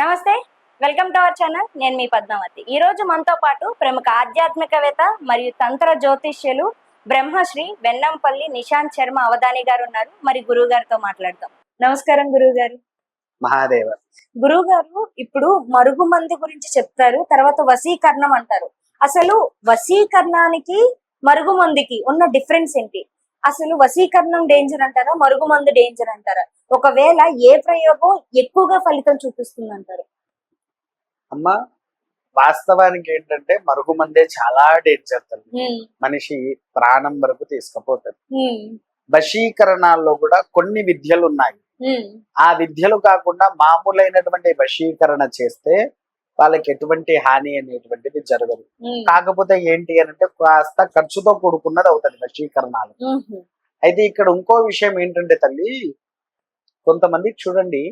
నమస్తే welcome to our channel. నేను మీ పద్మావతి. ఈ రోజు మనతో పాటు ప్రముఖ ఆధ్యాత్మికవేత్త మరియు తంత్ర జ్యోతిష్యులు బ్రహ్మశ్రీ వెన్నంపల్లి నిశాంత్ శర్మ అవధాని గారు ఉన్నారు. మరి గురువు గారితో మాట్లాడదాం. నమస్కారం గురువు గారు. మహాదేవ. గురువు గారు ఇప్పుడు మరుగుమంది గురించి చెప్తారు తర్వాత వశీకరణం అంటారు. అసలు వశీకరణానికి మరుగుమందికి ఉన్న డిఫరెన్స్ ఏంటి? అసలు వశీకరణం డేంజర్ అంటారా? మరుగుమందు డేంజర్ అంటారా? ఒకవేళ ఏ ప్రయోగం ఎక్కువగా ఫలితం చూపిస్తుంది అంటారు అమ్మ వాస్తవానికి ఏంటంటే మరుగుమందే చాలా డేంజర్ మనిషి ప్రాణం వరకు తీసుకుపోతుంది వశీకరణాల్లో కూడా కొన్ని విద్యలు ఉన్నాయి. ఆ విద్యలు కాకుండా మామూలైనటువంటి వశీకరణ చేస్తే వాళ్ళకి ఎటువంటి హాని అనేటువంటిది జరగదు. కాకపోతే ఏంటి అని అంటే కాస్త ఖర్చుతో కూడుకున్నది అవుతుంది వశీకరణాలు. అయితే ఇక్కడ ఇంకో విషయం ఏంటంటే తల్లి కొంతమంది చూడండి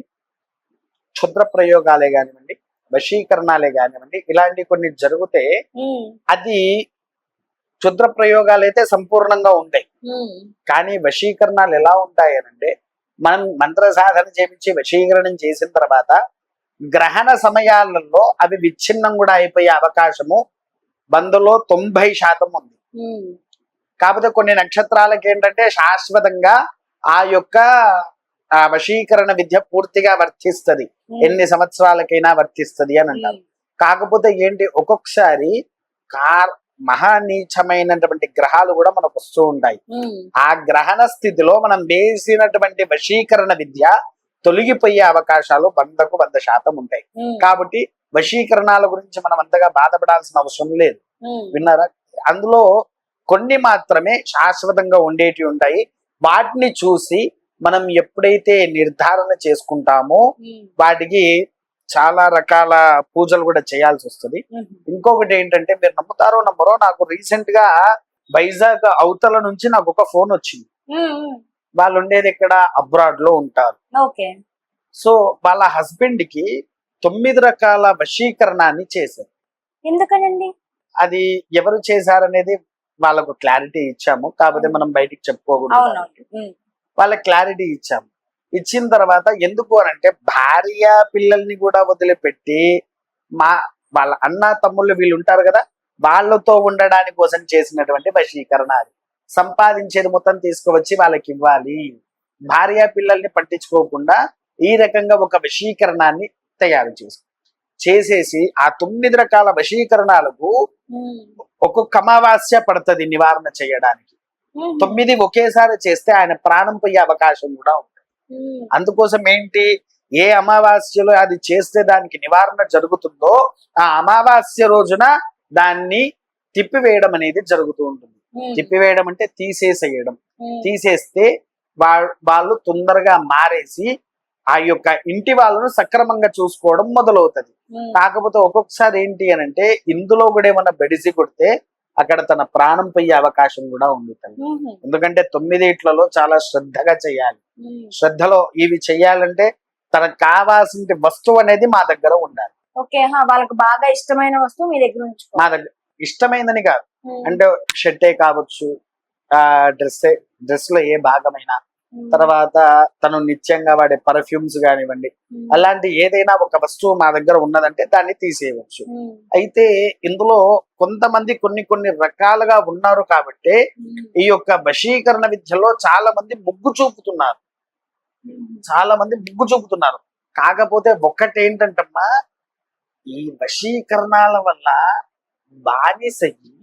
క్షుద్ర ప్రయోగాలే కానివ్వండి వశీకరణాలే కానివ్వండి ఇలాంటి కొన్ని జరిగితే అది క్షుద్ర ప్రయోగాలు అయితే సంపూర్ణంగా ఉంటాయి. కానీ వశీకరణాలు ఎలా ఉంటాయి అనంటే మనం మంత్ర సాధన చేపించి వశీకరణం చేసిన తర్వాత గ్రహణ సమయాలలో అవి విచ్ఛిన్నం కూడా అయిపోయే అవకాశము వందలో తొంభై శాతం ఉంది. కాకపోతే కొన్ని నక్షత్రాలకి ఏంటంటే శాశ్వతంగా ఆ యొక్క ఆ వశీకరణ విద్య పూర్తిగా వర్తిస్తది. ఎన్ని సంవత్సరాలకైనా వర్తిస్తది అని అంటారు. కాకపోతే ఏంటి ఒక్కొక్కసారి కార్ మహానీచమైనటువంటి గ్రహాలు కూడా మనకు వస్తూ ఉంటాయి. ఆ గ్రహణ స్థితిలో మనం వేసినటువంటి వశీకరణ విద్య తొలగిపోయే అవకాశాలు వందకు వంద శాతం ఉంటాయి. కాబట్టి వశీకరణాల గురించి మనం అంతగా బాధపడాల్సిన అవసరం లేదు. విన్నారా? అందులో కొన్ని మాత్రమే శాశ్వతంగా ఉండేటివి ఉంటాయి. వాటిని చూసి మనం ఎప్పుడైతే నిర్ధారణ చేసుకుంటామో వాటికి చాలా రకాల పూజలు కూడా చేయాల్సి వస్తుంది. ఇంకొకటి ఏంటంటే మీరు నమ్ముతారో నమ్మరో నాకు రీసెంట్గా వైజాగ్ అవతల నుంచి నాకు ఒక ఫోన్ వచ్చింది. వాళ్ళు ఉండేది ఇక్కడ అబ్రాడ్లో ఉంటారు. ఓకే. సో వాళ్ళ హస్బెండ్కి తొమ్మిది రకాల వశీకరణాన్ని చేశారు. ఎందుకనండి? అది ఎవరు చేశారనేది వాళ్ళకు క్లారిటీ ఇచ్చాము. కాకపోతే మనం బయటికి చెప్పుకోకూడదు వాళ్ళకి క్లారిటీ ఇచ్చాము. ఇచ్చిన తర్వాత ఎందుకు అని అంటే భార్య పిల్లల్ని కూడా వదిలిపెట్టి మా వాళ్ళ అన్న తమ్ముళ్ళు వీళ్ళు ఉంటారు కదా వాళ్ళతో ఉండడానికి కోసం చేసినటువంటి వశీకరణ అది. సంపాదించేది మొత్తం తీసుకువచ్చి వాళ్ళకి ఇవ్వాలి. భార్య పిల్లల్ని పట్టించుకోకుండా ఈ రకంగా ఒక వశీకరణాన్ని తయారు చేసి చేసేసి ఆ తొమ్మిది రకాల వశీకరణాలకు ఒక్కొక్క అమావాస్య పడుతుంది నివారణ చేయడానికి. తొమ్మిది ఒకేసారి చేస్తే ఆయన ప్రాణం పోయే అవకాశం కూడా ఉంది అందుకోసం ఏంటి? ఏ అమావాస్యలో అది చేస్తే దానికి నివారణ జరుగుతుందో ఆ అమావాస్య రోజున దాన్ని తిప్పివేయడం అనేది జరుగుతూ ఉంటుంది. తిప్పివేయడం అంటే తీసేసేయడం. తీసేస్తే వా- వాళ్ళు తొందరగా మారేసి ఆ యొక్క ఇంటి వాళ్ళను సక్రమంగా చూసుకోవడం మొదలవుతుంది. కాకపోతే ఒక్కొక్కసారి ఏంటి అని అంటే ఇందులో కూడా ఏమన్నా బెడిసి కొడితే అక్కడ తన ప్రాణం పోయే అవకాశం కూడా ఉంది ఎందుకంటే తొమ్మిదిట్లలో చాలా శ్రద్ధగా చేయాలి. శ్రద్ధలో ఇవి చెయ్యాలంటే తనకు కావాల్సిన వస్తువు అనేది మా దగ్గర ఉండాలి. ఓకే హా, వాళ్ళకి బాగా ఇష్టమైన వస్తువు మీ దగ్గర ఉంచుకో. మా దగ్గర ఇష్టమైందని కాదు. అంటే షర్టే కావచ్చు ఆ డ్రెస్ డ్రెస్లో ఏ భాగమైనా. తర్వాత తను నిత్యంగా వాడే పర్ఫ్యూమ్స్ కానివ్వండి అలాంటి ఏదైనా ఒక వస్తువు మా దగ్గర ఉన్నదంటే దాన్ని తీసేయవచ్చు. అయితే ఇందులో కొంతమంది కొన్ని కొన్ని రకాలుగా ఉన్నారు కాబట్టి ఈ యొక్క వశీకరణ విద్యలో చాలా మంది ముగ్గు చూపుతున్నారు. చాలా మంది ముగ్గు చూపుతున్నారు. కాకపోతే ఒక్కటి ఏంటంటమ్మా ఈ వశీకరణాల వల్ల బానిసయ్యి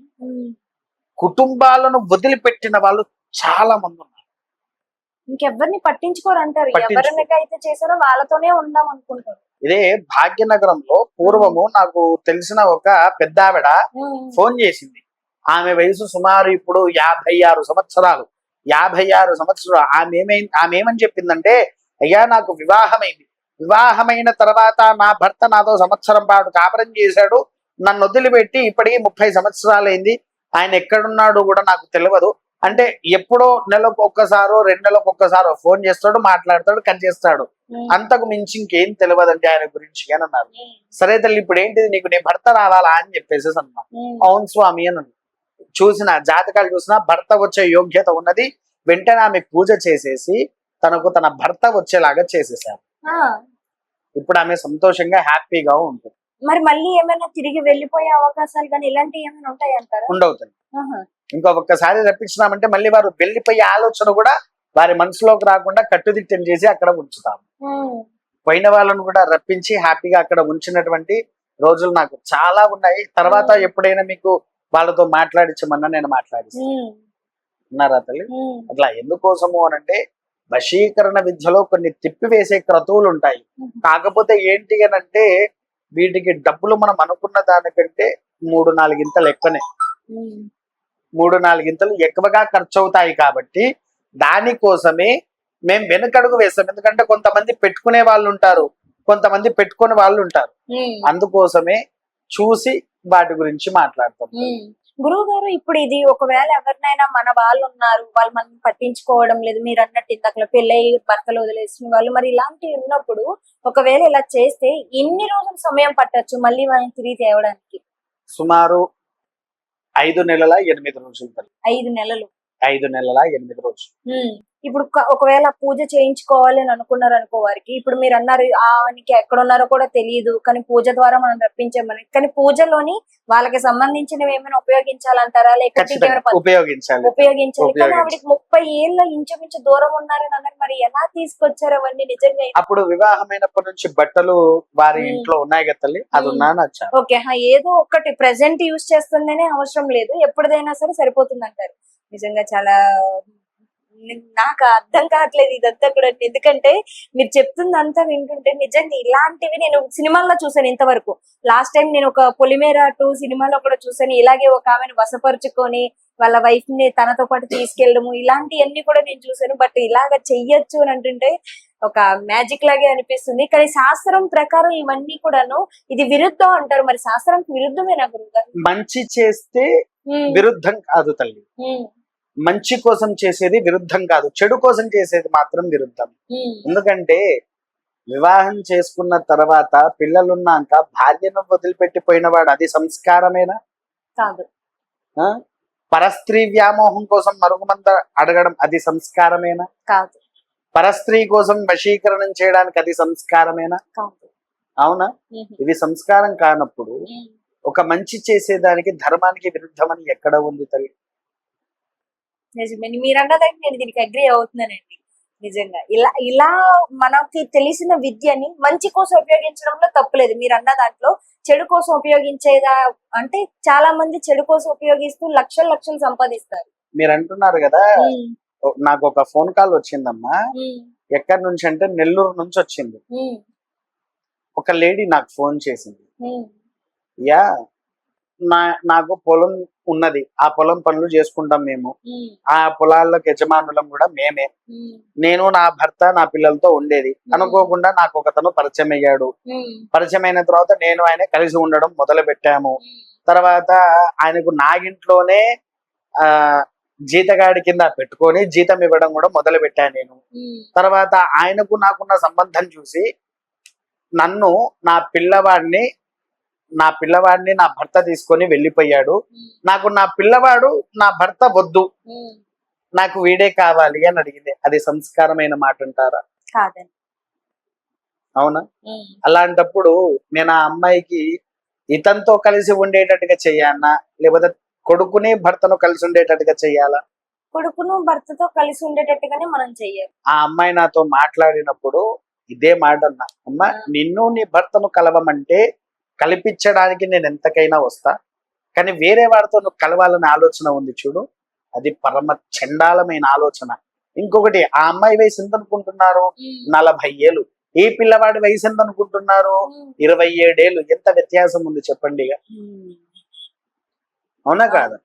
కుటుంబాలను వదిలిపెట్టిన వాళ్ళు చాలా మంది ఉన్నారు. ఇంకెవ్వరిని పట్టించుకోరు అంటారు పట్టించుకో- ఎవరినైతే చేశారో వాళ్ళతోనే ఉందాం అనుకుంటారు. ఇదే భాగ్యనగరంలో పూర్వము నాకు తెలిసిన ఒక పెద్ద ఆవిడ ఫోన్ చేసింది. ఆమె వయసు సుమారు ఇప్పుడు యాభై ఆరు సంవత్సరాలు. యాభై ఆరు సంవత్సరాలు. ఆమె ఏమైంది ఆమె ఏమని చెప్పిందంటే అయ్యా నాకు వివాహమైంది. వివాహమైన తర్వాత నా భర్త నాతో సంవత్సరం పాటు కాపురం చేశాడు. నన్ను వదిలిపెట్టి ఇప్పటికీ ముప్పై సంవత్సరాలైంది. ఆయన ఎక్కడున్నాడు కూడా నాకు తెలియదు అంటే ఎప్పుడో నెలకు ఒక్కసారో రెండు నెలలకు ఒక్కసారో ఫోన్ చేస్తాడు మాట్లాడతాడు కట్ చేస్తాడు. అంతకు మించి ఇంకేం తెలియదండి ఆయన గురించి అని అన్నారు. సరే తల్లి ఇప్పుడు ఏంటిది? నీకు నీ భర్త రావాలా అని చెప్పేసి అన్నా. అవును స్వామి అని. చూసిన జాతకాలు చూసినా భర్త వచ్చే యోగ్యత ఉన్నది. వెంటనే ఆమె పూజ చేసేసి తనకు తన భర్త వచ్చేలాగా చేసేసారు ఇప్పుడు ఆమె సంతోషంగా హ్యాపీగా ఉంటుంది. మరి మళ్ళీ ఏమైనా తిరిగి వెళ్ళిపోయే అవకాశాలు కానీ ఇలాంటివి ఏమైనా ఉంటాయి అంటారా? ఉండవుతుంది ఇంకో ఒక్కసారి రప్పించినామంటే మళ్ళీ వారు వెళ్ళిపోయే ఆలోచన కూడా వారి మనసులోకి రాకుండా కట్టుదిట్టం చేసి అక్కడ ఉంచుతాం. పోయిన వాళ్ళను కూడా రప్పించి హ్యాపీగా అక్కడ ఉంచినటువంటి రోజులు నాకు చాలా ఉన్నాయి. తర్వాత. ఎప్పుడైనా మీకు వాళ్ళతో మాట్లాడించమన్నా నేను మాట్లాడిస్తాను. ఉన్నారా తల్లి? అట్లా ఎందుకోసము అని అంటే వశీకరణ విద్యలో కొన్ని తిప్పివేసే క్రతువులు ఉంటాయి. కాకపోతే ఏంటి అని అంటే వీటికి డబ్బులు మనం అనుకున్న దానికంటే మూడు నాలుగింతలు ఎక్కువనే. మూడు నాలుగింతలు ఎక్కువగా ఖర్చు అవుతాయి కాబట్టి దానికోసమే మేము వెనుకడుగు వేస్తాం. ఎందుకంటే కొంతమంది పెట్టుకునే వాళ్ళు ఉంటారు. కొంతమంది పెట్టుకునే వాళ్ళు ఉంటారు. అందుకోసమే చూసి వాటి గురించి మాట్లాడతాం. గురువు గారు ఇప్పుడు ఇది ఒకవేళ ఎవరినైనా మన వాళ్ళు ఉన్నారు వాళ్ళు మనం పట్టించుకోవడం లేదు మీరు అన్నట్టు ఇంతకలో పెళ్ళై భర్తలు వదిలేసిన వాళ్ళు మరి ఇలాంటివి ఉన్నప్పుడు ఒకవేళ ఇలా చేస్తే ఎన్ని రోజులు సమయం పట్టొచ్చు మళ్ళీ వాళ్ళని తిరిగి తేవడానికి సుమారు ఐదు నెలల ఎనిమిది రోజులు. ఐదు నెలలు ఐదు నెలల ఎనిమిది రోజులు. ఇప్పుడు ఒకవేళ పూజ చేయించుకోవాలి అని అనుకున్నారు అనుకో వారికి ఇప్పుడు మీరు అన్నారు ఆయనకి ఎక్కడ ఉన్నారో కూడా తెలియదు కానీ పూజ ద్వారా మనం రప్పించామని. కానీ పూజలోని వాళ్ళకి సంబంధించినవి ఏమైనా ఉపయోగించాలంటారా? లేకపోతే ఉపయోగించాలి. ఉపయోగించాలి. కానీ. ఆవిడకి ముప్పై ఏళ్ళ ఇంచుమించు దూరం ఉన్నారని అన్నారు. మరి ఎలా తీసుకొచ్చారు అవన్నీ నిజంగా? అప్పుడు వివాహమైనప్పటి నుంచి బట్టలు వారి. ఇంట్లో ఉన్నాయి కదా తల్లి అది. ఉన్నా ఓకే హా, ఏదో ఒకటి ప్రెసెంట్ యూజ్ చేస్తుందనే అవసరం లేదు. ఎప్పుడైనా సరే సరిపోతుంది అంటారు నిజంగా చాలా నాకు అర్థం కావట్లేదు ఇదంతా కూడా. ఎందుకంటే మీరు చెప్తుంది అంతా వింటుంటే నిజంగా ఇలాంటివి నేను సినిమాల్లో చూసాను ఇంతవరకు. లాస్ట్ టైం నేను ఒక పొలిమేర టూ సినిమాలో కూడా చూసాను ఇలాగే ఒక ఆమెను వసపరుచుకొని వాళ్ళ వైఫ్ని తనతో పాటు తీసుకెళ్ళడము ఇలాంటివన్నీ కూడా నేను చూసాను బట్ ఇలాగ చెయ్యొచ్చు అని అంటుంటే ఒక మ్యాజిక్ లాగే అనిపిస్తుంది. కానీ శాస్త్రం ప్రకారం ఇవన్నీ కూడాను ఇది విరుద్ధం అంటారు. మరి శాస్త్రానికి విరుద్ధమేనా గురుగారు మంచి చేస్తే విరుద్ధం కాదు తల్లి. మంచి కోసం చేసేది విరుద్ధం కాదు. చెడు కోసం చేసేది మాత్రం విరుద్ధం. ఎందుకంటే వివాహం చేసుకున్న తర్వాత పిల్లలున్నాక భార్యను వదిలిపెట్టిపోయిన వాడు అది సంస్కారమేనా? కాదు. ఆ? పరస్త్రీ వ్యామోహం కోసం మరుగుమంద అడగడం అది సంస్కారమేనా? కాదు. పరస్త్రీ కోసం వశీకరణం చేయడానికి అది సంస్కారమేనా? కాదు. అవునా? ఇది సంస్కారం కానప్పుడు ఒక మంచి చేసేదానికి ధర్మానికి విరుద్ధమని ఎక్కడ ఉంది తల్లి? నిజమే మీరు అన్నదానికి నేను దీనికి అగ్రి అవుతున్నానండి. నిజంగా. ఇలా ఇలా మనకి తెలిసిన విద్యని మంచి కోసం ఉపయోగించడంలో తప్పులేదు. మీరు అన్న దాంట్లో చెడు కోసం ఉపయోగించేదా అంటే చాలా మంది చెడు కోసం ఉపయోగిస్తూ లక్షలు లక్షలు సంపాదిస్తారు. మీరు అంటున్నారు కదా నాకు ఒక ఫోన్ కాల్ వచ్చిందమ్మా. ఎక్కడి నుంచి అంటే నెల్లూరు నుంచి వచ్చింది. ఒక లేడీ నాకు ఫోన్ చేసింది. యా నా నాకు పొలం ఉన్నది. ఆ పొలం పనులు చేసుకుంటాం మేము. ఆ పొలాలకు యజమానులం కూడా మేమే. నేను నా భర్త నా పిల్లలతో ఉండేది. అనుకోకుండా నాకు ఒకతను పరిచయం అయ్యాడు. పరిచయం అయిన తర్వాత నేను ఆయన కలిసి ఉండడం మొదలు పెట్టాము తర్వాత ఆయనకు నా ఇంట్లోనే ఆ జీతగాడి కింద పెట్టుకొని జీతం ఇవ్వడం కూడా మొదలు పెట్టాను నేను తర్వాత ఆయనకు నాకున్న సంబంధం చూసి నన్ను నా పిల్లవాడిని నా పిల్లవాడిని నా భర్త తీసుకొని వెళ్ళిపోయాడు. నాకు నా పిల్లవాడు నా భర్త వద్దు. నాకు వీడే కావాలి అని అడిగింది. అది సంస్కారమైన మాట అంటారా? అవునా? అలాంటప్పుడు నేను ఆ అమ్మాయికి ఇతనితో కలిసి ఉండేటట్టుగా చెయ్యాలనా లేకపోతే కొడుకుని భర్తను కలిసి ఉండేటట్టుగా చెయ్యాలా? కొడుకును భర్తతో కలిసి ఉండేటట్టుగానే మనం చెయ్యాలి ఆ అమ్మాయి నాతో మాట్లాడినప్పుడు ఇదే మాట అన్నా అమ్మ నిన్ను నీ భర్తను కలవమంటే కల్పించడానికి నేను ఎంతకైనా వస్తా. కానీ వేరే వాడితో నువ్వు కలవాలనే ఆలోచన ఉంది చూడు. అది పరమ చండాలమైన ఆలోచన. ఇంకొకటి ఆ అమ్మాయి వయసు ఎంత అనుకుంటున్నారు నలభై ఏళ్ళు. ఈ పిల్లవాడి వయసు ఎంత అనుకుంటున్నారు ఇరవై ఏడేళ్ళు. ఎంత వ్యత్యాసం ఉంది చెప్పండి ఇక. అవునా కాదు?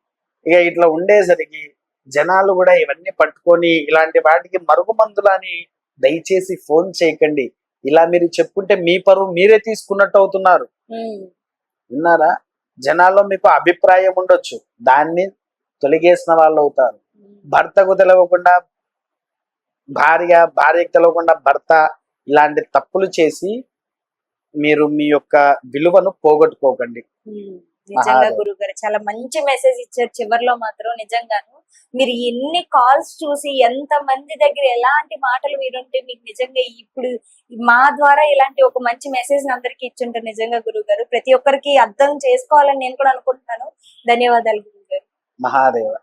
ఇక ఇట్లా ఉండేసరికి జనాలు కూడా ఇవన్నీ పట్టుకొని ఇలాంటి వాటికి మరుగుమందులని దయచేసి ఫోన్ చేయకండి. ఇలా మీరు చెప్పుకుంటే మీ పరువు మీరే తీసుకున్నట్టు అవుతున్నారు. విన్నారా? జనాల్లో మీకు అభిప్రాయం ఉండొచ్చు. దాన్ని తొలగేసిన వాళ్ళు అవుతారు. భర్తకు తెలవకుండా భార్య భార్యకు తెలవకుండా భర్త ఇలాంటి తప్పులు చేసి మీరు మీ యొక్క విలువను పోగొట్టుకోకండి. నిజంగా. గురువు గారు చాలా మంచి మెసేజ్ ఇచ్చారు. చివర్లో మాత్రం నిజంగాను మీరు ఎన్ని కాల్స్ చూసి ఎంత మంది దగ్గర ఎలాంటి మాటలు మీరుంటే మీకు నిజంగా ఇప్పుడు మా ద్వారా ఇలాంటి ఒక మంచి మెసేజ్ అందరికి ఇచ్చుంటారు నిజంగా గురువు గారు. ప్రతి ఒక్కరికి అర్థం చేసుకోవాలని నేను కూడా అనుకుంటున్నాను. ధన్యవాదాలు గురువు గారు. మహాదేవ.